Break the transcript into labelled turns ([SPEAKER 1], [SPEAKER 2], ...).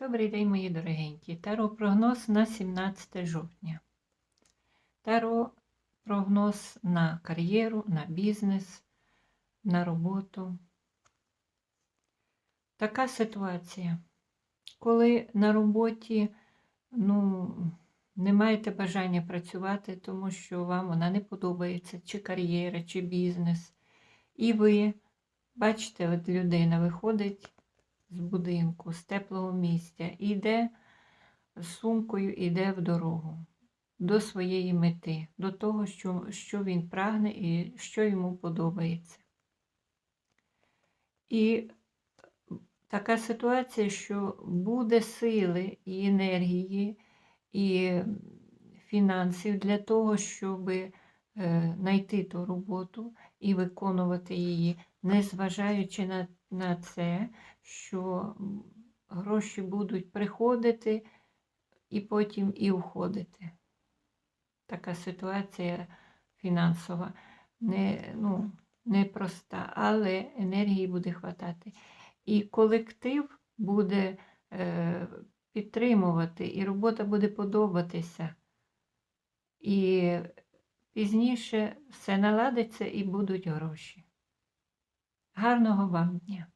[SPEAKER 1] Добрий день, мої дорогенькі. Таро прогноз на 17 жовтня. Таро прогноз на кар'єру, на бізнес, на роботу. Така ситуація. Коли на роботі ну, не маєте бажання працювати, тому що вам вона не подобається, чи кар'єра, чи бізнес. І ви бачите, от людина виходить з будинку, з теплого місця, і йде з сумкою, йде в дорогу до своєї мети, до того, що, що він прагне і що йому подобається. І така ситуація, що буде сили і енергії, і фінансів для того, щоб знайти ту роботу і виконувати її, незважаючи на, на це, що гроші будуть приходити і потім і уходити. Така ситуація фінансова не, ну, непроста, але енергії буде хватати. І колектив буде е, підтримувати, і робота буде подобатися. І пізніше все наладиться і будуть гроші. Гарного вам дня!